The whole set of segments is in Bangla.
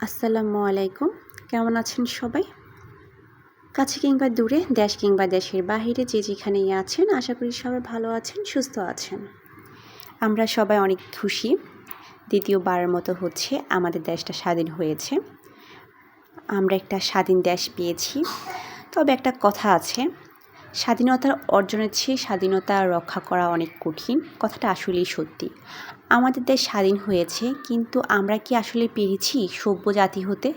আসসালামু আলাইকুম। কেমন আছেন সবাই? কাছে কিংবা দূরে, দেশ কিংবা দেশের বাহিরে যে যেখানেই আছেন, আশা করি সবাই ভালো আছেন, সুস্থ আছেন। আমরা সবাই অনেক খুশি। দ্বিতীয়বারের মতো হচ্ছে আমাদের দেশটা স্বাধীন হয়েছে। আমরা একটা স্বাধীন দেশ পেয়েছি। তবে একটা কথা আছে স্বাধীনতার অর্জনের চেয়ে স্বাধীনতা রক্ষা করা অনেক কঠিন, কথাটা আসলেই সত্যি। আমাদের দেশ স্বাধীন হয়েছে, কিন্তু আমরা কি আসলে পেরেছি সভ্য জাতি হতে?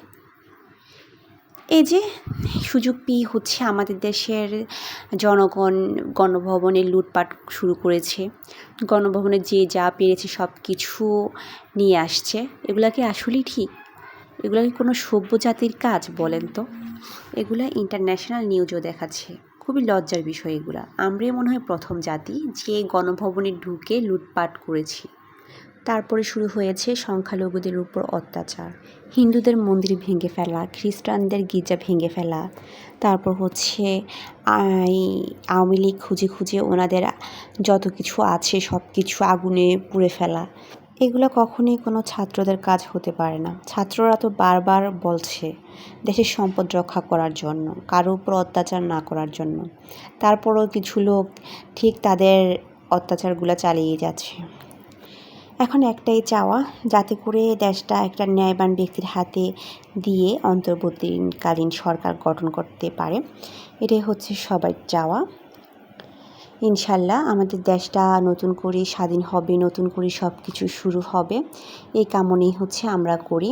এই যে সুযোগ পেয়ে হচ্ছে আমাদের দেশের জনগণ গণভবনে লুটপাট শুরু করেছে। গণভবনে যে যা পেরেছে সব কিছু নিয়ে আসছে, এগুলা কি আসলেই ঠিক? এগুলো কি কোনো সভ্য জাতির কাজ বলেন তো? এগুলা ইন্টারন্যাশনাল নিউজও দেখাচ্ছে। খুবই লজ্জার বিষয় এগুলা। আমরাই মনে হয় প্রথম জাতি যে গণভবনে ঢুকে লুটপাট করেছি। তারপরে শুরু হয়েছে সংখ্যালঘুদের উপর অত্যাচার। হিন্দুদের মন্দির ভেঙে ফেলা, খ্রিস্টানদের গির্জা ভেঙে ফেলা, তারপর হচ্ছে আওয়ামী লীগ খুঁজে খুঁজে ওনাদের যত কিছু আছে সব কিছু আগুনে পুড়ে ফেলা। এগুলো কখনোই কোনো ছাত্রদের কাজ হতে পারে না। ছাত্ররা তো বারবার বলছে দেশের সম্পদ রক্ষা করার জন্য, কারও উপর অত্যাচার না করার জন্য। তারপরও কিছু লোক ঠিক তাদের অত্যাচারগুলো চালিয়ে যাচ্ছে। এখন একটাই চাওয়া, যাতে করে দেশটা একটা ন্যায়বান ব্যক্তির হাতে দিয়ে অন্তর্বর্তীকালীন সরকার গঠন করতে পারে। এটাই হচ্ছে সবার চাওয়া। ইনশাল্লাহ আমাদের দেশটা নতুন করে স্বাধীন হবে, নতুন করে সব কিছু শুরু হবে। এই কামনেই হচ্ছে আমরা করি।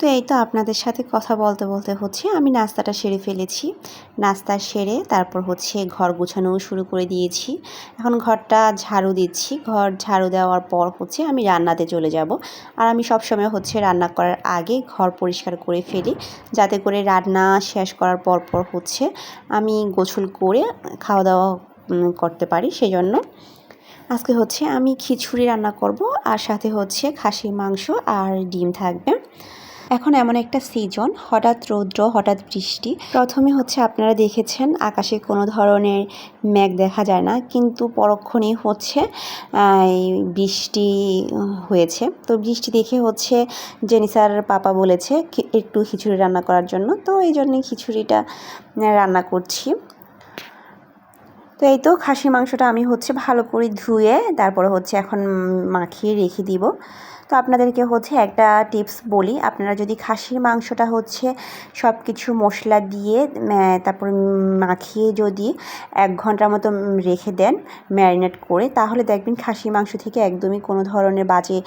তো এই তো আপনাদের সাথে কথা বলতে বলতে হচ্ছে, আমি নাস্তাটা সেরে ফেলেছি। নাস্তা সেরে তারপর হচ্ছে ঘর গোছানোও শুরু করে দিয়েছি। এখন ঘরটা ঝাড়ু দিচ্ছি। ঘর ঝাড়ু দেওয়ার পর হচ্ছে আমি রান্নাতে চলে যাব। আর আমি সবসময় হচ্ছে রান্না করার আগে ঘর পরিষ্কার করে ফেলি, যাতে করে রান্না শেষ করার পর পর হচ্ছে আমি গোছল করে খাওয়া দাওয়া করতে পারি সেই জন্য আজকে হচ্ছে আমি খিচুড়ি রান্না করব, আর সাথে হচ্ছে খাসির মাংস আর ডিম থাকবে। এখন এমন একটা সিজন হঠাৎ রৌদ্র, হঠাৎ বৃষ্টি। প্রথমে হচ্ছে আপনারা দেখেছেন, আকাশে কোনো ধরনের মেঘ দেখা যায় না, কিন্তু পরক্ষণেই হচ্ছে বৃষ্টি হয়েছে। তো বৃষ্টি দেখে হচ্ছে জেনিসার পাপা বলেছে একটু খিচুড়ি রান্না করার জন্য। তো এই জন্যই খিচুড়িটা রান্না করছি। তো এই তো খাসি মাংসটা আমি হচ্ছে ভালো করে ধুয়ে তারপরে হচ্ছে এখন মাখিয়ে রেখে দিব। তো আপনাদেরকে হচ্ছে একটা টিপস বলি। আপনারা যদি খাসির মাংসটা হচ্ছে সব কিছু মশলা দিয়ে তারপর মাখিয়ে যদি এক ঘণ্টার মতো রেখে দেন ম্যারিনেট করে, তাহলে দেখবেন খাসির মাংস থেকে একদমই কোনো ধরনের বাজে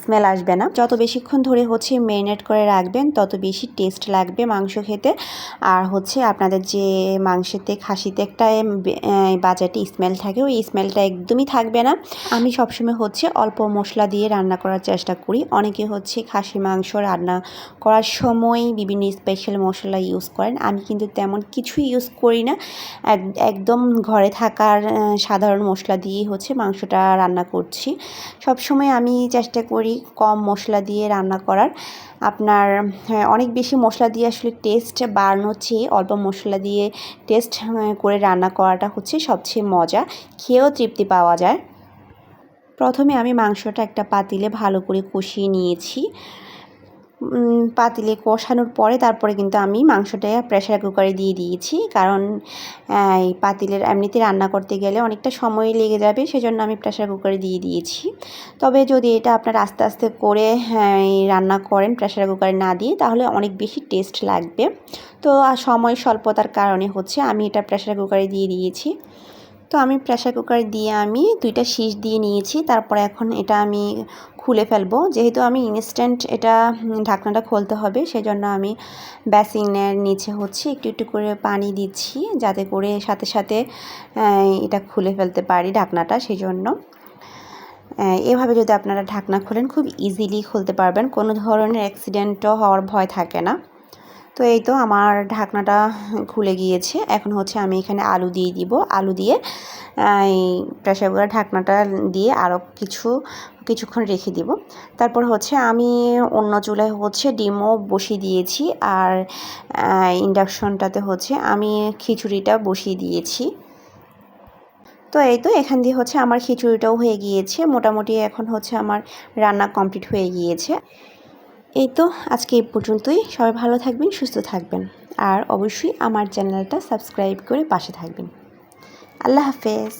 স্মেল আসবে না। যত বেশিক্ষণ ধরে হচ্ছে ম্যারিনেট করে রাখবেন, তত বেশি টেস্ট লাগবে মাংস খেতে। আর হচ্ছে আপনাদের যে মাংসেতে, খাসিতে একটা বাজারটি স্মেল থাকে, ওই স্মেলটা একদমই থাকবে না। আমি সবসময় হচ্ছে অল্প মশলা দিয়ে রান্না করার চেষ্টা চেষ্টা করি। অনেকে হচ্ছে খাসি মাংস রান্না করার সময় বিভিন্ন স্পেশাল মশলা ইউজ করেন। আমি কিন্তু তেমন কিছুই ইউজ করি না। একদম ঘরে থাকার সাধারণ মশলা দিয়েই হচ্ছে মাংসটা রান্না করছি। সব সময় আমি চেষ্টা করি কম মশলা দিয়ে রান্না করার। আপনার হ্যাঁ, অনেক বেশি মশলা দিয়ে আসলে টেস্ট বাড়ানোর চেয়ে অল্প মশলা দিয়ে টেস্ট করে রান্না করাটা হচ্ছে সবচেয়ে মজা। খেয়েও তৃপ্তি পাওয়া যায়। প্রথমে আমি মাংসটা একটা পাতিলে ভালো করে কষিয়ে নিয়েছি। পাতিলে কষানোর পরে তারপরে কিন্তু আমি মাংসটা প্রেশার কুকারে দিয়ে দিয়েছি। কারণ এই পাতিলের এমনিতে রান্না করতে গেলে অনেকটা সময় লেগে যাবে সেজন্য আমি প্রেশার কুকারে দিয়ে দিয়েছি। তবে যদি এটা আপনার আস্তে আস্তে করে হ্যাঁ, রান্না করেন প্রেশার কুকারে না দিয়ে তাহলে অনেক বেশি টেস্ট লাগবে। তো সময় স্বল্পতার কারণে হচ্ছে আমি এটা প্রেশার কুকারে দিয়ে দিয়েছি। তো আমি প্রেশার কুকার দিয়ে আমি দুইটা শীষ দিয়ে নিয়েছি। তারপরে এখন এটা আমি খুলে ফেলব। যেহেতু আমি ইনস্ট্যান্ট এটা ঢাকনাটা খুলতে হবে, সেজন্য আমি বেসিনের নিচে হচ্ছে একটু একটু করে পানি দিচ্ছি যাতে করে সাথে সাথে এটা খুলে ফেলতে পারি ঢাকনাটা সেই জন্য এভাবে যদি আপনারা ঢাকনা খোলেন, খুব ইজিলি খুলতে পারবেন। কোনো ধরনের অ্যাক্সিডেন্টও হওয়ার ভয় থাকে না। তো এই তো আমার ঢাকনাটা খুলে গিয়েছে। এখন হচ্ছে আমি এখানে আলু দিয়ে দিব। আলু দিয়ে এই প্রেশার কুকার ঢাকনাটা দিয়ে আরও কিছু, কিছুক্ষণ রেখে দিব। তারপর হচ্ছে আমি অন্য চুলায় হচ্ছে ডিমও বসিয়ে দিয়েছি আর ইন্ডাকশনটাতে হচ্ছে আমি খিচুড়িটা বসিয়ে দিয়েছি। তো এই তো এখান দিয়ে হচ্ছে আমার খিচুড়িটাও হয়ে গিয়েছে। মোটামুটি এখন হচ্ছে আমার রান্না কমপ্লিট হয়ে গিয়েছে। এই তো আজকে এই পর্যন্তই। সবাই ভালো থাকবেন, সুস্থ থাকবেন। আর অবশ্যই আমার চ্যানেলটা সাবস্ক্রাইব করে পাশে থাকবেন। আল্লাহ হাফেজ।